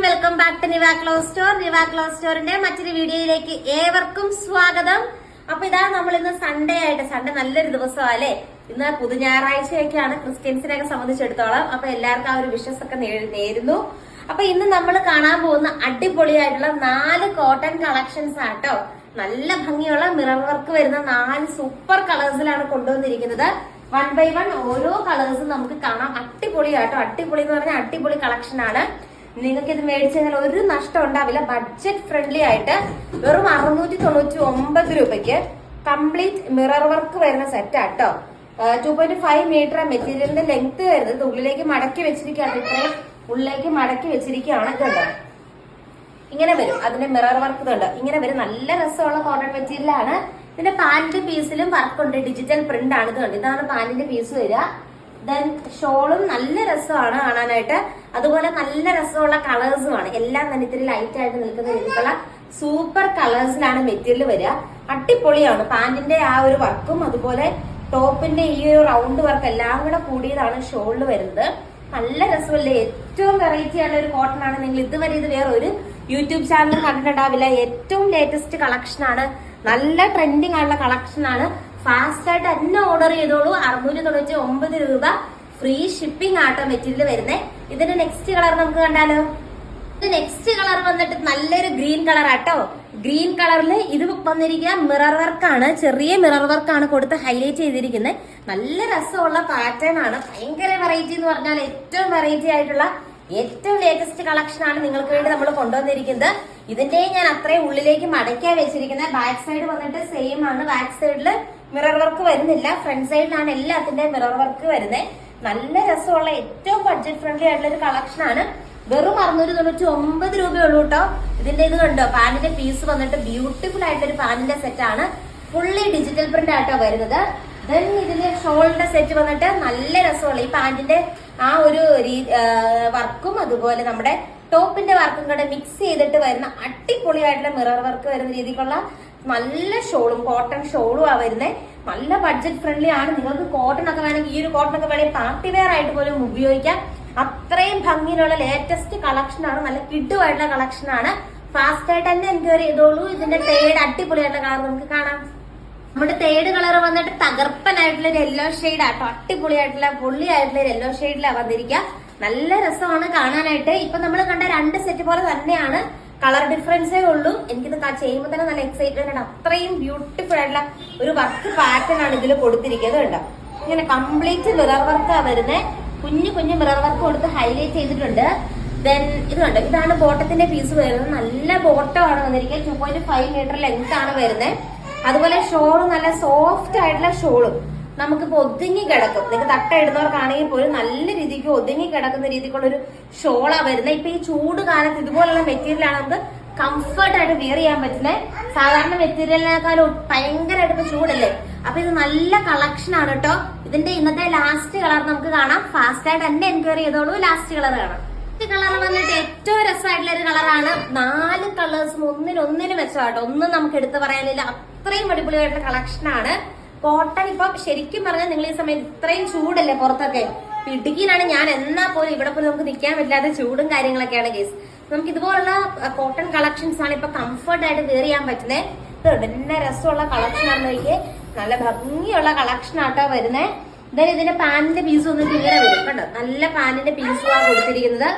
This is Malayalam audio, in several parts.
Welcome back to Niva close store Niva close സ്റ്റോറിന്റെ മറ്റൊരു വീഡിയോയിലേക്ക് ഏവർക്കും സ്വാഗതം. അപ്പൊ ഇതാ നമ്മൾ ഇന്ന് സൺഡേ ആയിട്ട് സൺഡേ നല്ലൊരു ദിവസമാണ് അല്ലെ ഇന്ന് പുതു ഞായറാഴ്ചയൊക്കെയാണ്. ക്രിസ്ത്യൻസിനെയൊക്കെ സംബന്ധിച്ചിടത്തോളം അപ്പൊ എല്ലാവർക്കും ആ ഒരു വിഷസ് ഒക്കെ നേരുന്നു. അപ്പൊ ഇന്ന് നമ്മൾ കാണാൻ പോകുന്ന അടിപൊളിയായിട്ടുള്ള നാല് കോട്ടൺ കളക്ഷൻസ് ആട്ടോ നല്ല ഭംഗിയുള്ള മിറർ വർക്ക് വരുന്ന നാല് സൂപ്പർ കളേഴ്സിലാണ് കൊണ്ടുവന്നിരിക്കുന്നത്. വൺ ബൈ വൺ ഓരോ കളേഴ്സും നമുക്ക് കാണാം. അടിപൊളിയാട്ടോ. അടിപൊളി എന്ന് പറഞ്ഞാൽ അടിപൊളി കളക്ഷൻ ആണ്. നിങ്ങൾക്ക് ഇത് മേടിച്ചു കഴിഞ്ഞാൽ ഒരു നഷ്ടം ഉണ്ടാവില്ല. ബഡ്ജറ്റ് ഫ്രണ്ട്ലി ആയിട്ട് വെറും അറുന്നൂറ്റി തൊണ്ണൂറ്റി ഒമ്പത് രൂപയ്ക്ക് കംപ്ലീറ്റ് മിറർ വർക്ക് വരുന്ന സെറ്റ് ആട്ടോ ടു പോയിന്റ് ഫൈവ് മീറ്റർ മെറ്റീരിയലിന്റെ ലെങ്ത് വരുന്നത്. ഇത് ഉള്ളിലേക്ക് മടക്കി വെച്ചിരിക്കുകയാണ്. ഇത്രയും ഉള്ളിലേക്ക് മടക്കി വെച്ചിരിക്കുകയാണ് കേട്ടോ ഇങ്ങനെ വരും. അതിന്റെ മിറർ വർക്ക് ഉണ്ട് ഇങ്ങനെ വരും. നല്ല രസമുള്ള കോട്ടൺ മെറ്റീരിയലാണ് ഇതിന്റെ പാന്റിന്റെ പീസിലും വർക്കുണ്ട് ഡിജിറ്റൽ പ്രിന്റ് ആണ് ഇതുണ്ട് ഇതാണ് പാന്റിന്റെ പീസ് വരിക. ദെൻ ഷോളും നല്ല രസമാണ് കാണാനായിട്ട്. അതുപോലെ നല്ല രസമുള്ള കളേഴ്സുമാണ് എല്ലാം തന്നെ ഇത്തിരി ലൈറ്റ് ആയിട്ട് നിൽക്കുന്ന രീതിയിലുള്ള സൂപ്പർ കളേഴ്സിലാണ് മെറ്റീരിയൽ വരിക. അടിപൊളിയാണ്. പാന്റിന്റെ ആ ഒരു വർക്കും അതുപോലെ ടോപ്പിന്റെ ഈ ഒരു റൗണ്ട് വർക്ക് എല്ലാം കൂടെ കൂടിയതാണ് ഷോളിൽ വരുന്നത്. നല്ല രസമല്ലേ? ഏറ്റവും വെറൈറ്റി ആയ ഒരു കോട്ടൺ ആണ്. നിങ്ങൾ ഇതുവരെ ഇത് വേറെ ഒരു യൂട്യൂബ് ചാനൽ കണ്ടിട്ടുണ്ടാവില്ല. ഏറ്റവും ലേറ്റസ്റ്റ് കളക്ഷൻ ആണ്. നല്ല ട്രെൻഡിങ് ആയിട്ടുള്ള കളക്ഷൻ ആണ്. ഫാസ്റ്റ് ആയിട്ട് തന്നെ ഓർഡർ ചെയ്തോളൂ. അറുന്നൂറ്റി തൊണ്ണൂറ്റി ഒമ്പത് രൂപ ഫ്രീ ഷിപ്പിംഗ് ആട്ടോ മെറ്റീരിയൽ വരുന്നത് ഇതിന്റെ നെക്സ്റ്റ് കളർ നമുക്ക് കണ്ടാലോ? നെക്സ്റ്റ് കളർ വന്നിട്ട് നല്ലൊരു ഗ്രീൻ കളർ ആട്ടോ. ഗ്രീൻ കളറിൽ ഇത് വന്നിരിക്കുക മിറർ വർക്കാണ് ചെറിയ മിറർ വർക്കാണ് കൊടുത്ത് ഹൈലൈറ്റ് ചെയ്തിരിക്കുന്നത് നല്ല രസമുള്ള പാറ്റേൺ ആണ്. ഭയങ്കര വെറൈറ്റി എന്ന് പറഞ്ഞാൽ ഏറ്റവും വെറൈറ്റി ആയിട്ടുള്ള ഏറ്റവും ലേറ്റസ്റ്റ് കളക്ഷൻ ആണ് നിങ്ങൾക്ക് വേണ്ടി നമ്മൾ കൊണ്ടുവന്നിരിക്കുന്നത്. ഇതിന്റെ ഞാൻ അത്രയും ഉള്ളിലേക്ക് മടക്കിയാ വെച്ചിരിക്കുന്നത് ബാക്ക് സൈഡ് വന്നിട്ട് സെയിം ആണ്. ബാക്ക് സൈഡിൽ മിറർ വർക്ക് വരുന്നില്ല. ഫ്രണ്ട് സൈഡിലാണ് എല്ലാത്തിന്റെ മിറർ വർക്ക് വരുന്നത് നല്ല രസമുള്ള ഏറ്റവും ബഡ്ജറ്റ് ഫ്രണ്ട്ലി ആയിട്ടുള്ള ഒരു കളക്ഷൻ ആണ്. വെറും അറുന്നൂറ്റി തൊണ്ണൂറ്റി ഒമ്പത് രൂപയുള്ളൂ കേട്ടോ ഇതിന്റെ ഇത് കണ്ടോ? പാനിന്റെ പീസ് വന്നിട്ട് ബ്യൂട്ടിഫുൾ ആയിട്ടൊരു പാനിന്റെ സെറ്റ് ആണ്. ഫുള്ളി ഡിജിറ്റൽ പ്രിന്റ് ആയിട്ടോ വരുന്നത്. ദെൻ ഇതിന്റെ ഷോളിന്റെ സെറ്റ് വന്നിട്ട് നല്ല രസമുള്ള ഈ പാന്റിന്റെ ആ ഒരു വർക്കും അതുപോലെ നമ്മുടെ ടോപ്പിന്റെ വർക്കും കൂടെ മിക്സ് ചെയ്തിട്ട് വരുന്ന അടിപൊളിയായിട്ടുള്ള മിറർ വർക്ക് വരുന്ന രീതിക്കുള്ള നല്ല ഷോളും കോട്ടൺ ഷോളും ആ വരുന്നത് നല്ല ബഡ്ജറ്റ് ഫ്രണ്ട്ലി ആണ്. നിങ്ങൾക്ക് കോട്ടൺ ഒക്കെ വേണമെങ്കിൽ ഈ ഒരു കോട്ടൺ ഒക്കെ വേണമെങ്കിൽ പാർട്ടി വെയർ ആയിട്ട് പോലും ഉപയോഗിക്കാം. അത്രയും ഭംഗിയിലുള്ള ലേറ്റസ്റ്റ് കളക്ഷൻ ആണ്. നല്ല കിഡുമായിട്ടുള്ള കളക്ഷൻ ആണ്. ഫാസ്റ്റ് ആയിട്ട് തന്നെ എൻക്വയറി ചെയ്തോളൂ. ഇതിന്റെ തേഡ് അടിപൊളിയായിട്ടുള്ള കളർ നമുക്ക് കാണാം. നമ്മുടെ തേർഡ് കളർ വന്നിട്ട് തകർപ്പനായിട്ടുള്ള ഒരു യെല്ലോ ഷെയ്ഡ് ആട്ടോ. അടിപൊളിയായിട്ടുള്ള പുള്ളിയായിട്ടുള്ള ഒരു യെല്ലോ ഷെയ്ഡിലാണ് വന്നിരിക്കുക. നല്ല രസമാണ് കാണാനായിട്ട്. ഇപ്പൊ നമ്മൾ കണ്ട രണ്ട് സെറ്റ് പോലെ തന്നെയാണ്. കളർ ഡിഫറൻസേ ഉള്ളൂ. എനിക്കിത് ചെയ്യുമ്പോൾ തന്നെ നല്ല എക്സൈറ്റ്മെന്റ് ആണ്. അത്രയും ബ്യൂട്ടിഫുൾ ആയിട്ടുള്ള ഒരു വർക്ക് പാറ്റേൺ ആണ് ഇതിൽ കൊടുത്തിരിക്കുന്നത് കണ്ടോ? ഇങ്ങനെ കംപ്ലീറ്റ് മിറർ വർക്കാണ് വരുന്നത് കുഞ്ഞു കുഞ്ഞു മിറർ വർക്ക് കൊടുത്ത് ഹൈലൈറ്റ് ചെയ്തിട്ടുണ്ട്. ദെൻ ഇത് കണ്ടോ? ഇതാണ് ബോട്ടത്തിന്റെ പീസ് വരുന്നത്. നല്ല ബോട്ടം ആണ് വന്നിരിക്കുന്നത്. Two point five metre length ആണ് വരുന്നത് അതുപോലെ ഷോളും നല്ല സോഫ്റ്റ് ആയിട്ടുള്ള ഷോളും നമുക്കിപ്പോ ഒതുങ്ങി കിടക്കും. നിങ്ങൾക്ക് തട്ട ഇടുന്നവർക്കാണെങ്കിൽ പോലും നല്ല രീതിക്ക് ഒതുങ്ങി കിടക്കുന്ന രീതിക്കുള്ള ഒരു ഷോളാ വരുന്നത്. ഇപ്പൊ ഈ ചൂട് കാലത്ത് ഇതുപോലുള്ള മെറ്റീരിയലാണ് നമുക്ക് കംഫർട്ട് ആയിട്ട് വെയർ ചെയ്യാൻ പറ്റുന്നത്. സാധാരണ മെറ്റീരിയലിനേക്കാളും ഭയങ്കരമായിട്ട് ഇപ്പൊ ചൂടല്ലേ? അപ്പൊ ഇത് നല്ല കളക്ഷൻ ആണ് കേട്ടോ. ഇതിന്റെ ഇന്നത്തെ ലാസ്റ്റ് കളർ നമുക്ക് കാണാം. ഫാസ്റ്റ് ആയിട്ട് തന്നെ എൻക്വയറി ചെയ്തോളൂ. ലാസ്റ്റ് കളർ കാണാം. കളർ വന്നിട്ട് ഏറ്റവും രസമായിട്ടുള്ള ഒരു കളറാണ് നാല് കളേഴ്സും ഒന്നിനൊന്നിനും വെച്ചാട്ടോ ഒന്നും നമുക്ക് എടുത്തു പറയാനില്ല. അത്രയും അടിപൊളിയായിട്ടുള്ള കളക്ഷൻ ആണ്. കോട്ടൺ ഇപ്പൊ ശരിക്കും പറഞ്ഞാൽ നിങ്ങൾ ഈ സമയത്ത് ഇത്രയും ചൂടല്ലേ പുറത്തൊക്കെ? ഇടുക്കിയിലാണ് ഞാൻ എന്നാ പോലും ഇവിടെ പോലും നമുക്ക് നിൽക്കാൻ പറ്റില്ലാത്ത ചൂടും കാര്യങ്ങളൊക്കെയാണ് കേസ് നമുക്ക് ഇതുപോലുള്ള കോട്ടൺ കളക്ഷൻസ് ആണ് ഇപ്പൊ കംഫർട്ട് ആയിട്ട് വെയർ ചെയ്യാൻ പറ്റുന്നത് ഇതുണ്ട് രസമുള്ള കളക്ഷൻ ആണ് എനിക്ക് നല്ല ഭംഗിയുള്ള കളക്ഷൻ ആട്ടോ വരുന്നത് ദെൻ ഇതിന്റെ പാന്റിന്റെ പീസ് വന്നിട്ട് ഇങ്ങനെ വരും. കണ്ടോ നല്ല പാന്റിന്റെ പീസുമാണ് കൊടുത്തിരിക്കുന്നത്.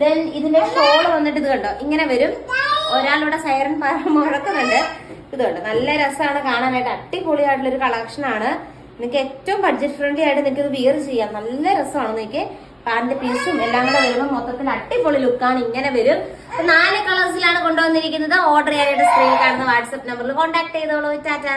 ദെൻ ഇതിന്റെ ഷോൾ വന്നിട്ട് ഇത് കണ്ടോ ഇങ്ങനെ വരും. ഒരാളിവിടെ സൈറൻ മുഴക്കുന്നുണ്ട് ഇതുണ്ട്. നല്ല രസമാണ് കാണാനായിട്ട്. അടിപൊളിയായിട്ടുള്ള ഒരു കളക്ഷൻ ആണ്. നിങ്ങൾക്ക് ഏറ്റവും ബഡ്ജറ്റ് ഫ്രണ്ട്ലി ആയിട്ട് നിങ്ങൾക്ക് ഇത് വിയർ ചെയ്യാം. നല്ല രസമാണ് നിങ്ങൾക്ക് പാന്റിന്റെ പീസും എല്ലാം കൂടെ വരുമ്പോൾ മൊത്തത്തിൽ അടിപൊളി ലുക്കാണ് ഇങ്ങനെ വരും. നാല് കളേഴ്സിലാണ് കൊണ്ടുവന്നിരിക്കുന്നത്. ഓർഡർ ചെയ്യാനായിട്ട് സ്ക്രീനിൽ കാണുന്ന വാട്സ്ആപ്പ് നമ്പറിൽ കോൺടാക്ട് ചെയ്തോളൂ. ടാറ്റാ.